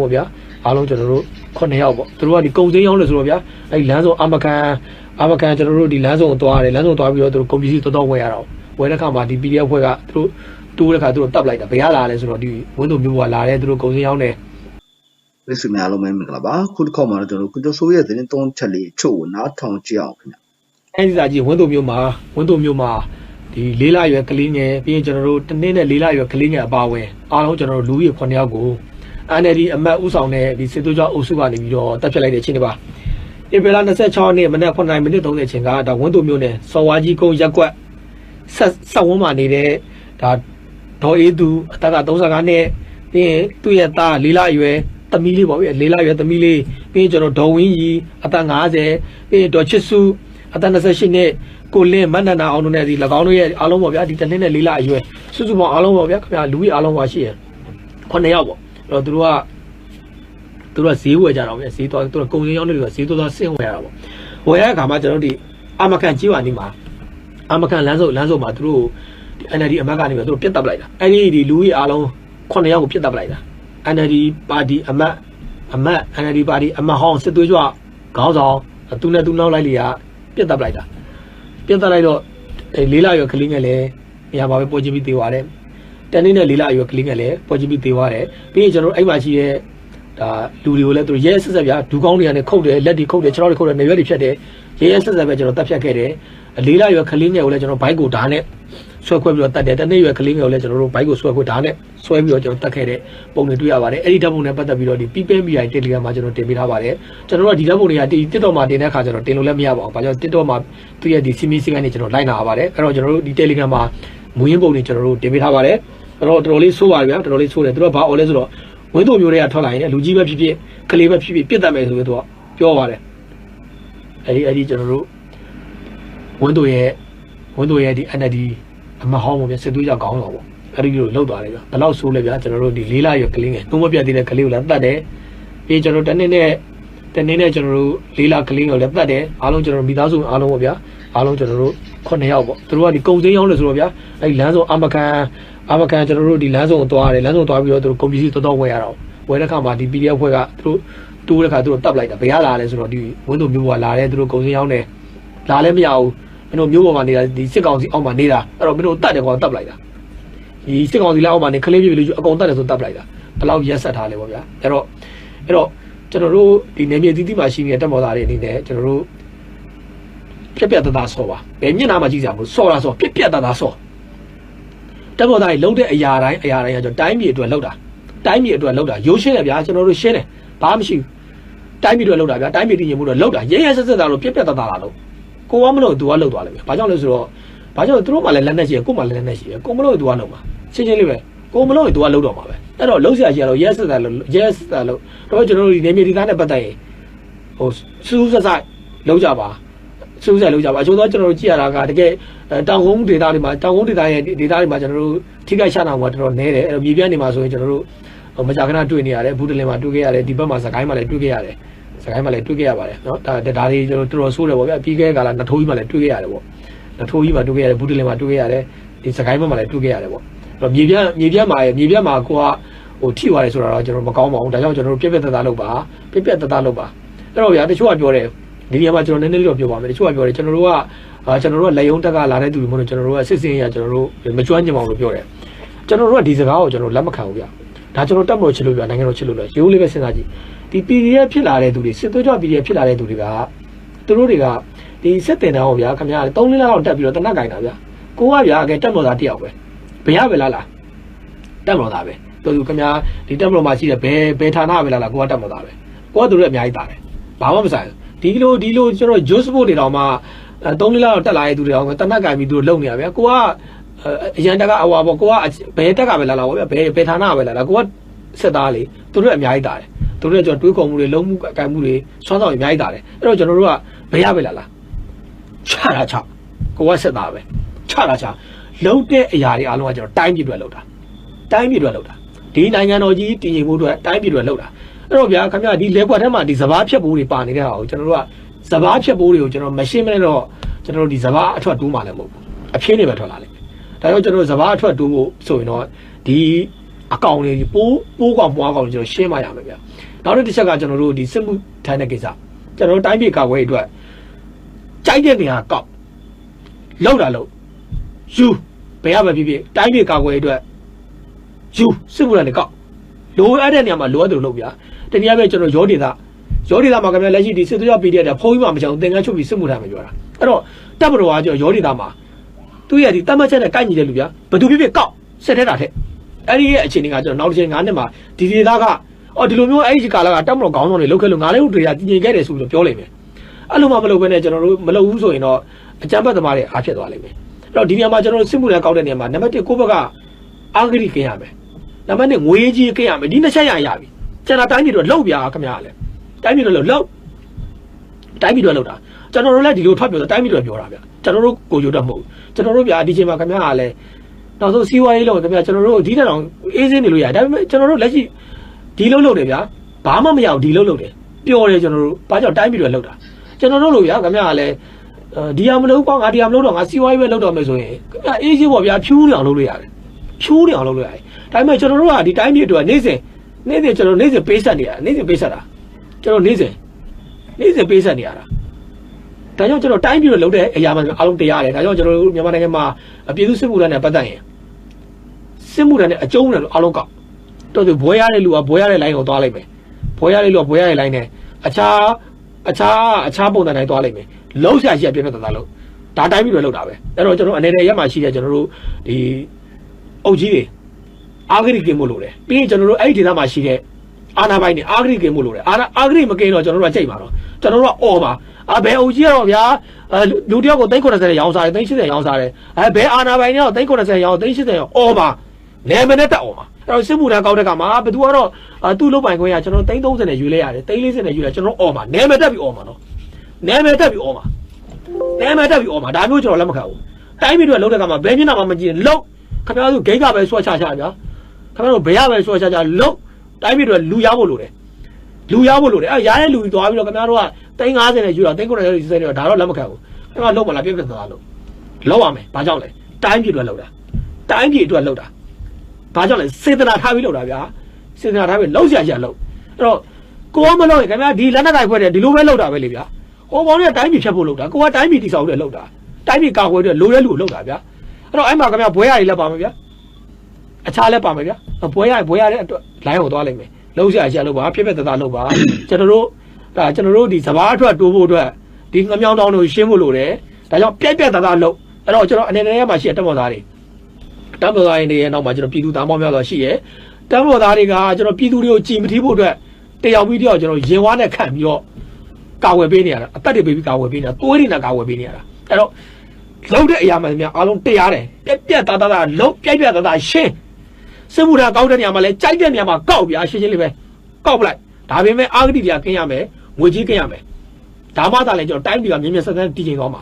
ပေါ့ဗျာအားလုံးကျွန်တော်တို့9ယောက်ပေါ့သူတို့ကဒီကုံစင်းရောက်လို့ဆိုတော့ဗျာအဲ့ဒီလမ်းစုံအမကန်အမကန်ကျွန်တော်တို့ဒီလမ်းစုံကိုသွားတယ်လမ်းစုံသွားပြီးတော့သူတို့ကွန်ပျူတာတော်တော်ဝယ်ရတော့ဝယ်တဲ့ခါမှာဒီ PDF ဖွဲ့ကသူတို့တိုးတဲ့ခါသူတို့တပ်လိုက်တာဘယ်ရလာလဲဆိုတော့ဒီဝင်းတို့မျိုးကလာတယ်သူတို့ကုံစင်းရောက်တယ်မိတ်ဆွေများအားလုံးပဲမင်္ဂလာပါခုတစ်ခေါက်မှာတော့ကျွန်တော်တို့ကုကျော်ဆိုးရဲ့သတင်းသုံးချက်လေးအချို့ကိုနားထောင်ကြည့်အောင်ခင်ဗျအဲဒီစာကြီးဝင်းတို့မျိုးမှာဝင်းတို့မျိုးမှာဒီလေးလရွယ်ကလေးငယ်ပြီးရင်ကျွန်တော်တို့တနေ့နဲ့လေးလရွယ်ကလေးငယ်အပါဝင်အားလုံးကျွန်တော်တို့လူကြီး9ယောက်ကို NLD အမတ်ဥဆောင်တဲ့ဒီစစ်သွေးကြောအုပ်စုကနေပြီးတော့တပ်ဖြတ်လိုက်တဲ့အချိန်တွေပါဧပြီလ26ရက်နေ့မနက်9:30မိနစ်30အချိန်ကဒါဝင်းတို့မျိုးနဲ့စော်ဝါကြီးကုန်းရက်ကွက်ဆက်ဆက်ဝန်းမှာနေတဲ့ဒါဒေါ်အေးသူအသက်က35နှစ်ပြီးရင်သူ့ရဲ့သားလေးလရွယ်သမီးလေးပေါ့ဗျာလေးလရွယ်သမီးလေးပြီးရင်ကျွန်တော်ဒေါ်ဝင်းကြီးအသက်50ပြီးရင်ဒေါ်ချစ်စုအသက်28နှစ်ကိုလင်းမန္တနာအောင်တို့နဲ့ဒီ၎င်းတို့ရဲ့အားလုံးပေါ့ဗျာဒီတစ်နှစ်နဲ့လေးလအရွယ်စုစုပေါင်းအားလုံးပေါ့ဗျာခင်ဗျာလူကြီးအားလုံးပါရှိရ9ယောက်ပေါ့အဲ့ တော့သူတို့ကသူတို့ကဈေးဝယ်ကြတော့ဗျဈေးသွားသူတို့ကုံစင်းရောက်နေလို့ဈေးသွားသွားဆင်းဝယ်ရတာပေါ့ဝယ်ရတဲ့အခါမှာကျွန်တော်တို့ဒီအမကန်ကြီးဝါနေမှာအမကန်လမ်းစုပ်လမ်းစုပ်မှာသူတို့ဒီ NLD အမတ်ကနေပြီးသူတို့ပြတ်တက်ပလိုက်တာအဲ့ဒီဒီလူကြီးအားလုံး9ယောက်ကိုပြတ်တက်ပလိုက်တာ NLD ပါတီအမတ်အမတ် NLD ပါတီအမတ်ဟောင်းစစ်သွေးကြွခေါင်းဆောင်သူနဲ့သူနောက်လိုက်လေကပြတ်တက်ပလိုက်တာပြတ်တက်လိုက်တော့အဲလေးလာရွယ်ကလေးငယ်လည်းနေရာမှာပဲပေါ်ချပြီးသေးသွားတယ် တန်နေနဲ့လေးလာရွယ်ကလေးငယ်လည်းပေါ်ချပြီးသေးသွားတယ်ပြီးရင်ကျွန်တော်တို့အဲ့မှာရှိတဲ့ဒါလူတွေကိုလည်းသူတို့ရဲရဲဆက်ဆက်ပြဒူကောင်းတွေကနေခုတ်တယ်လက်တွေခုတ်တယ်ခြေထောက်တွေခုတ်တယ်နေရွက်တွေဖြတ်တယ်ရဲရဲဆက်ဆက်ပဲကျွန်တော်တက်ဖြတ်ခဲ့တယ်အလေးလာရွယ်ခလေးငယ်ကိုလည်းကျွန်တော်ဘိုက်ကိုဓာတ်နဲ့ဆွဲခွဲပြီးတော့တက်တယ်တနေ့ရွယ်ခလေးငယ်ကိုလည်းကျွန်တော်တို့ဘိုက်ကိုဆွဲခွဲဓာတ်နဲ့ဆွဲပြီးတော့ကျွန်တော်တက်ခဲ့တဲ့ပုံတွေတွေ့ရပါတယ်အဲ့ဒီဓာတ်ပုံနဲ့ပတ်သက်ပြီးတော့ဒီ People MI Telegram မှာကျွန်တော်တင်ပေးထားပါတယ်ကျွန်တော်တို့ကဒီဓာတ်ပုံတွေကဒီ TikTok မှာတင်တဲ့အခါကျွန်တော်တင်လို့လည်းမရပါဘူးဘာကြောင့် TikTok မှာသူ့ရဲ့ဒီစီမီစီကနေကျွန်တော်လိုက်နာရပါတယ်အဲ့တော့ကျွန်တော်တို့ဒီ Telegram မှာမူရင်းပုံတွေကျွန်တော်တို့တင်ပေးထားပါတယ်အဲ့ တော့တော်တော်လေးဆိုးပါဗျာတော်တော်လေးဆိုးတယ်သူတို့ကဘာအော်လဲဆိုတော့ဝင်းတို့မျိုးတွေကထွက်လာရင်လည်းလူကြီးပဲဖြစ်ဖြစ်ကလေးပဲဖြစ်ဖြစ်ပြစ်တတ်မယ်ဆိုပြီးတော့ပြောပါတယ်အဲဒီအဲဒီကျွန်တော်တို့ဝင်းတို့ရဲ့ဝင်းတို့ရဲ့ဒီ NLD အမဟောင်းပေါ့ဗျစစ်သွေးကြောက်ကောင်းတော့ပေါ့အဲဒီလိုလောက်သွားတယ်ဗျဘယ်လောက်ဆိုးလဲဗျကျွန်တော်တို့ဒီလေးလာရွယ်ကလေးငယ်သုံးမပြတ်သေးတဲ့ကလေးကိုလည်းတတ်တယ်ပြီးကျွန်တော်တနေ့နဲ့တနေ့နဲ့ကျွန်တော်တို့လေးလာကလေးကိုလည်းတတ်တယ်အားလုံးကျွန်တော်မိသားစုအားလုံးပေါ့ဗျာအားလုံးကျွန်တော်တို့9ယောက်ပေါ့သူတို့ကဒီကုံစင်းရောက်လို့ဆိုတော့ဗျာအဲဒီလမ်းစုံအမကန် အမကန်ကျွန်တော်တို့ဒီလမ်းစုံကိုသွားတယ်လမ်းစုံသွားပြီးတော့သူတို့ကွန်ပျူတာတော်တော်ဝယ်ရတော့ဝယ်တဲ့ခါမှာဒီ PDF ဖွဲ့ကသူတို့တိုးတဲ့ခါသူတို့တပ်လိုက်တာဘယ်ရလာလဲဆိုတော့ဒီဝင်းတို့မျိုးပေါ်လာတယ်သူတို့ကုံစင်းရောက်တယ်လာလည်းမရဘူးမင်းတို့မျိုးပေါ်မှာနေတာဒီစစ်ကောင်စီအောက်မှာနေတာအဲ့တော့မင်းတို့တတ်တယ်ကောင်တပ်လိုက်တာဒီစစ်ကောင်စီလက်အောက်မှာနေခလေးပြေလူကြီးအကုန်တတ်တယ်ဆိုတပ်လိုက်တာဘယ်လောက်ရက်ဆက်ထားလဲပေါ့ဗျာအဲ့တော့အဲ့တော့ကျွန်တော်တို့ဒီနေမြေတီးတီးမှာရှိနေတဲ့တက်မော်သားတွေအနေနဲ့ကျွန်တော်တို့ပြက်ပြက်တသားဆော့ပါဘယ်မျက်နှာမှာကြည့်ကြမလို့ဆော့တာဆော့ပြက်ပြက်တသားဆော့ တက်မော်သားတွေလုံးတဲ့အရာတိုင်းအရာတိုင်းကကျွန်တော်တိုင်းပြည်အတွက်လောက်တာတိုင်းပြည်အတွက်လောက်တာရိုးရှင်းတယ်ဗျာကျွန်တော်တို့ရှင်းတယ်ဘာမှမရှိဘူးတိုင်းပြည်အတွက်လောက်တာဗျာတိုင်းပြည်တည်ငြိမ်မှုအတွက်လောက်တာရဲရဲဆက်ဆက်သားလို့ပြက်ပြက်တသားလာလို့ကိုကမလို့သူကလောက်သွားလိမ့်မယ်ဘာကြောင့်လဲဆိုတော့ဘာကြောင့်လဲသူတို့မှလည်းလက်နဲ့ရှိရကိုမှလည်းလက်နဲ့ရှိရကိုမလို့သူကလောက်မှာရှင်းရှင်းလေးပဲကိုမလို့သူကလောက်တော့မှာပဲအဲ့တော့လောက်ဆရာကြီးကတော့ရဲဆက်ဆက်လို့ရဲဆက်ဆက်လို့တော့ကျွန်တော်တို့ဒီနေမြေဒီသားနဲ့ပတ်သက်ရင်ဟိုစူးစက်ဆိုင်လောက်ကြပါ စူးစက်လောက်ကြပါအချို့သောကျွန်တော်တို့ကြည့်ရတာကတကယ်တောင်ကုန်းဒေတာတွေမှာတောင်ကုန်းဒေတာရဲ့ဒေတာတွေမှာကျွန်တော်တို့ထိခိုက်ရှာနာမှာတော်တော်နည်းတယ်အဲ့တော့မြေပြန့်နေမှာဆိုရင်ကျွန်တော်တို့မကြာခဏတွေ့နေရတယ်ဘူးတလင်မှာတွေ့ခဲ့ရတယ်ဒီဘက်မှာစကိုင်းမှာလည်းတွေ့ခဲ့ရတယ်စကိုင်းမှာလည်းတွေ့ခဲ့ရပါတယ်နော်ဒါဒါတွေကျွန်တော်တော်တော်ဆိုးတယ်ပေါ့ဗျာပြီးခဲ့ကလာနထိုးကြီးမှာလည်းတွေ့ခဲ့ရတယ်ပေါ့နထိုးကြီးမှာတွေ့ခဲ့ရတယ်ဘူးတလင်မှာတွေ့ခဲ့ရတယ်ဒီစကိုင်းဘက်မှာလည်းတွေ့ခဲ့ရတယ်ပေါ့အဲ့တော့မြေပြန့်မြေပြန့်မှာမြေပြန့်မှာကိုကဟိုထိသွားတယ်ဆိုတာတော့ကျွန်တော်မကောင်းပါဘူးဒါကြောင့်ကျွန်တော်တို့ပြက်ပြက်သက်သက်လုပ်ပါပြက်ပြက်သက်သက်လုပ်ပါအဲ့တော့ဗျာတချို့ကပြောတယ် ဒီနေရာမှာကျွန်တော်နည်းနည်းလေးတော့ပြောပါမယ်တချို့ကပြောတယ်ကျွန်တော်တို့ကအာကျွန်တော်တို့ကလက်ယုံတက်ကလာတဲ့သူတွေမဟုတ်လို့ကျွန်တော်တို့ကစစ်စင်ရကျွန်တော်တို့မကျွမ်းကျင်ပါဘူးလို့ပြောတယ်ကျွန်တော်တို့ကဒီစကားကိုကျွန်တော်လက်မခံဘူးဗျဒါကျွန်တော်တက်မလို့ချစ်လို့ဗျနိုင်ငံတော်ချစ်လို့လဲရိုးလေးပဲစဉ်းစားကြည့်ဒီ PDF ဖြစ်လာတဲ့သူတွေစစ်သွေးကြွ PDF ဖြစ်လာတဲ့သူတွေကသူတို့တွေကဒီစစ်တင်တောင်းဗျာခင်ဗျာ3လလောက်တက်ပြီးတော့တနက်ကင်တာဗျာကိုကဗျာအကဲတက်မော်သားတယောက်ပဲဘယ်ရပဲလားလားတက်မော်သားပဲတော်သူခင်ဗျာဒီတက်မော်မှာရှိတဲ့ဘယ်ဘယ်ဌာနပဲလားလားကိုကတက်မော်သားပဲကိုကသူတို့အများကြီးတာတယ်ဘာမှမဆိုင် ဒီလိုဒီလိုကျွန်တော် juice sport တွေတောင်မှ3လလောက်တက်လာတဲ့သူတွေတောင်တနက်ကင်ပြီးသူတို့လုံနေရဗျာကိုကအရန်တက်ကဟိုပါပေါ့ကိုကဘယ်တက်ကပဲလာလာပေါ့ဗျာဘယ်ဘယ်ဌာနပဲလာလာကိုကစစ်သားလေသူတို့အများကြီးတာတယ်သူတို့ကကျွန်တော်တွေးခေါ်မှုတွေလုံးမှုအကင်မှုတွေစွမ်းဆောင်အများကြီးတာတယ်အဲ့တော့ကျွန်တော်တို့ကဘယ်ရပဲလာလာချတာချကိုကစစ်သားပဲချတာချလုံးတဲ့အရာတွေအားလုံးကကျွန်တော်တိုင်းပြည်အတွက်လုပ်တာတိုင်းပြည်အတွက်လုပ်တာဒီနိုင်ငံတော်ကြီးတည်ငြိမ်မှုအတွက်တိုင်းပြည်အတွက်လုပ်တာ အဲ့တော့ဗျာခင်ဗျာဒီလက်ကွက်ထဲမှာဒီစဘာဖြတ်ပိုးတွေပါနေတဲ့ဟာကိုကျွန်တော်တို့ကစဘာဖြတ်ပိုးတွေကိုကျွန်တော်မရှင်းမနဲ့တော့ကျွန်တော်တို့ဒီစဘာအထွက်တိုးမှလည်းမဟုတ်ဘူးအဖြင်းတွေပဲထွက်လာလိမ့်မယ်ဒါကြောင့်ကျွန်တော်တို့စဘာအထွက်တိုးဖို့ဆိုရင်တော့ဒီအကောင်လေးပိုးပိုးကောင်ပွားကောင်ကျွန်တော်ရှင်းမရမယ်ဗျနောက်တစ်တစ်ချက်ကကျွန်တော်တို့ဒီစစ်မှုထမ်းတဲ့ကိစ္စကျွန်တော်တို့တိုင်းပြည်ကာကွယ်ရေးအတွက်ကြိုက်တဲ့နေရာကောက်လောက်တာလို့ယူဘယ်ရပဲဖြစ်ဖြစ်တိုင်းပြည်ကာကွယ်ရေးအတွက်ယူစစ်မှုထမ်းတွေကောက် လိုအပ်တဲ့နေရာမှာလိုအပ်တယ်လို့လုပ်ဗျာတနည်းအားဖြင့်ကျွန်တော်ရောဒေတာရောဒေတာမှာခင်ဗျာလက်ရှိဒီစစ်သွေးရ PDF တဲ့ဖုန်းကြီးမှမချောင်သင်္ကန်းချုပ်ပြီးစစ်မှုထမ်းမယ်ပြောတာအဲ့တော့တပ်မတော်ကကျွန်တော်ရောဒေတာမှာသူ့ရဲ့ဒီတတ်မှတ်ချက်နဲ့ကိုက်ညီတဲ့လူဗျာဘယ်သူဖြစ်ဖြစ်ကောက်ဆက်ထဲတာထက်အဲ့ဒီရဲ့အခြေအနေကကျွန်တော်နောက်တစ်ချိန်9နှစ်မှာဒီဒေသကအော်ဒီလိုမျိုးအဲ့ဒီကာလကတက်မတော်ခေါင်းဆောင်တွေလောက်ခဲ့လို့ငါလည်းတို့တွေကတည်ငြိမ်ခဲ့တယ်ဆိုပြီးတော့ပြောလိုက်မယ်အဲ့လိုမှမလုပ်ဘဲနဲ့ကျွန်တော်တို့မလုပ်ဘူးဆိုရင်တော့အကြမ်းဖက်သမားတွေအားဖြစ်သွားလိမ့်မယ်အဲ့တော့ဒီနေရာမှာကျွန်တော်တို့စစ်မှုလည်းကောက်တဲ့နေရာမှာနံပါတ်1ကိုယ့်ဘက်ကအာဂရိကင်းရမယ် နံပါတ်2ငွေကြီးကင်းရမယ်ဒီနှစ်ချက်ရရပြီကျွန်တော်တိုင်းပြည်တော့လောက်ပြာခင်ဗျားလည်းတိုင်းပြည်တော့လောက်လောက်တိုင်းပြည်တော့လောက်တာကျွန်တော်တို့လည်းဒီလိုထွက်ပြောတော့တိုင်းပြည်တော့ပြောတာဗျကျွန်တော်တို့ကိုကြိုတော့မဟုတ်ဘူးကျွန်တော်တို့ဗျာဒီချိန်မှာခင်ဗျားကလည်းနောက်ဆုံးစီးပွားရေးလုပ်ခင်ဗျာကျွန်တော်တို့ဒီတက်အောင်အေးစင်းနေလို့ရတယ်ဒါပေမဲ့ကျွန်တော်တို့လက်ရှိဒီလုံးလုပ်တယ်ဗျာဘာမှမရဘူးဒီလုံးလုပ်တယ်ပျော်တယ်ကျွန်တော်တို့ဘာကြောင့်တိုင်းပြည်တွေလုပ်တာကျွန်တော်တို့လို့ဗျာခင်ဗျာကလည်းဒီဟာမလုပ်ကွာငါဒီဟာမလုပ်တော့ငါစီးပွားရေးပဲလုပ်တော့မယ်ဆိုရင်ခင်ဗျာအေးစင်းပေါ့ဗျာဖြူးနေအောင်လုပ်လို့ရတယ်ဖြူးနေအောင်လုပ်လို့ရတယ် ဒါပေမဲ့ကျွန်တော်တို့ကဒီတိုင်းပြည်တွေကနေ့စဉ်နေ့စဉ်ကျွန်တော်နေ့စဉ်ပေးဆက်နေရနေ့စဉ်ပေးဆက်တာကျွန်တော်နေ့စဉ်နေ့စဉ်ပေးဆက်နေရတာဒါကြောင့်ကျွန်တော်တိုင်းပြည်တွေလုပ်တဲ့အရာမှအားလုံးတရားတယ်ဒါကြောင့်ကျွန်တော်တို့မြန်မာနိုင်ငံမှာပြည်သူစစ်မှုထမ်းနဲ့ပတ်သက်ရင်စစ်မှုထမ်းနဲ့အကျုံးတယ်လို့အားလုံးကောက်တော်သူဘွဲရတဲ့လူကဘွဲရတဲ့ line ကိုသွားလိုက်မယ်ဘွဲရတဲ့လူကဘွဲရတဲ့ line နဲ့အခြားအခြားအခြားပုံစံတိုင်းသွားလိုက်မယ်လုံးဆရာရှိရပြည့်ပြည့်တသားလို့ဒါတိုင်းပြီးတော့လောက်တာပဲအဲ့တော့ကျွန်တော်အနေနဲ့ရက်မှရှိတဲ့ကျွန်တော်တို့ဒီအုပ်ကြီးတွေ အာဂရိကင်မို့လို့တယ်ပြီးရင်ကျွန်တော်တို့အဲ့ဒီဒေသမှာရှိတဲ့အာနာပိုင်းတွေအာဂရိကင်မို့လို့တယ်အာနာအာဂရိမကင်တော့ကျွန်တော်တို့ကကြိတ်ပါတော့ကျွန်တော်တို့ကအော်ပါအာဘယ်အုပ်ကြီးကတော့ဗျာအဲလူတယောက်ကို390ရောင်းစားတယ်380ရောင်းစားတယ်အဲဘယ်အာနာပိုင်းကတော့390ရောင်း380ရောင်းအော်ပါနာမည်နဲ့တက်အောင်ပါအဲ့တော့စစ်မှုထမ်းကောက်တဲ့ကမှာဘယ်သူကတော့အာသူ့လုပ်ပိုင်ခွင့်ရကျွန်တော်330နဲ့ယူလဲရတယ်340နဲ့ယူလဲကျွန်တော်အော်မှာနာမည်တက်ပြီးအော်မှာနော်နာမည်တက်ပြီးအော်မှာနာမည်တက်ပြီးအော်မှာဒါမျိုးကျွန်တော်လက်မခံဘူးတိုင်းပြည်တွေလုံးတဲ့ကမှာဘယ်မျက်နှာမှမကြည့်လုံးခင်ဗျားတို့ဂိတ်ကပဲဆွဲချချဗျာ ခင်ဗျားတို့ဘယ်ရပဲဆွဲချချလုံးတိုင်းပြည်တွေလူရဖို့လိုတယ်လူရဖို့လိုတယ်အဲ့ရတဲ့လူကြီးသွားပြီးတော့ခင်ဗျားတို့က350နဲ့ယူတော့390နဲ့ယူစဲတော့ဒါတော့လက်မခံဘူးခင်ဗျားလုံးမလားပြည့်ပြည့်သားသားလုံးလုံးရမယ်ဘာကြောင့်လဲတိုင်းပြည်တွေလောက်တာတိုင်းပြည်တွေလောက်တာဘာကြောင့်လဲစေတနာထားပြီးလုပ်တာဗျာစေတနာထားပြီးလှုပ်ရှားရှာလှုပ်အဲ့တော့ကိုကမလုပ်ရင်ခင်ဗျာဒီလက်နက်တိုင်းဖွဲ့တယ်ဒီလိုပဲလှုပ်တာပဲလေဗျာဟိုဘောင်းကတိုင်းပြည်ဖြတ်ဖို့လှုပ်တာကိုကတိုင်းပြည်တည်ဆောက်တယ်လှုပ်တာတိုင်းပြည်ကာကွယ်တယ်လိုတဲ့လူကိုလှုပ်တာဗျာအဲ့တော့အဲ့မှာခင်ဗျာဘွဲရည်လည်းပါမယ်ဗျာ အခြားလည်းပါမယ်ဗျာဘွဲရည်ဘွဲရတဲ့အတွက်လိုင်းကိုသွားလိုက်မယ်လှုပ်ရှားရှာလှုပ်ပါဖြစ်ဖြစ်တသားလှုပ်ပါကျွန်တော်တို့ဒါကျွန်တော်တို့ဒီစဘာအထွက်တိုးဖို့အတွက်ဒီငမြောင်းတောင်းတို့ရှင်းဖို့လိုတယ်ဒါကြောင့်ပြက်ပြက်တသားလှုပ်အဲ့တော့ကျွန်တော်အနေနဲ့ရမှာရှိတဲ့တက်မော်သားတွေတမ်ဘော်သားရင်တွေရဲ့နောက်မှာကျွန်တော်ပြည်သူသားမောင်းများစွာရှိရဲတမ်ဘော်သားတွေကကျွန်တော်ပြည်သူတွေကိုကြည်မထီးဖို့အတွက်တယောက်ပြီးတယောက်ကျွန်တော်ရင်ဝါနဲ့ခန့်ပြီးတော့ကာဝယ်ပေးနေရတာအသက်တွေပေးပြီးကာဝယ်ပေးနေတာသွေးတွေနဲ့ကာဝယ်ပေးနေရတာအဲ့တော့လုံးတဲ့အရာမှန်များအားလုံးတရားတယ်ပြက်ပြက်သားသားသားလုံးပြက်ပြက်သားသားရှင်း စစ်မှုထမ်းကောက်တဲ့နေရာမှာလဲကြိုက်တဲ့နေရာမှာကောက်ပြာရှင်းရှင်းလေးပဲကောက်ပလိုက်ဒါပေမဲ့အာဂတိတွေကကင်းရမယ်ငွေကြီးကင်းရမယ်ဒါမှသာလဲကျွန်တော်တိုင်းပြည်ကမြင်းမြတ်ဆက်ဆက်တည်ငြိမ်သွားမှာ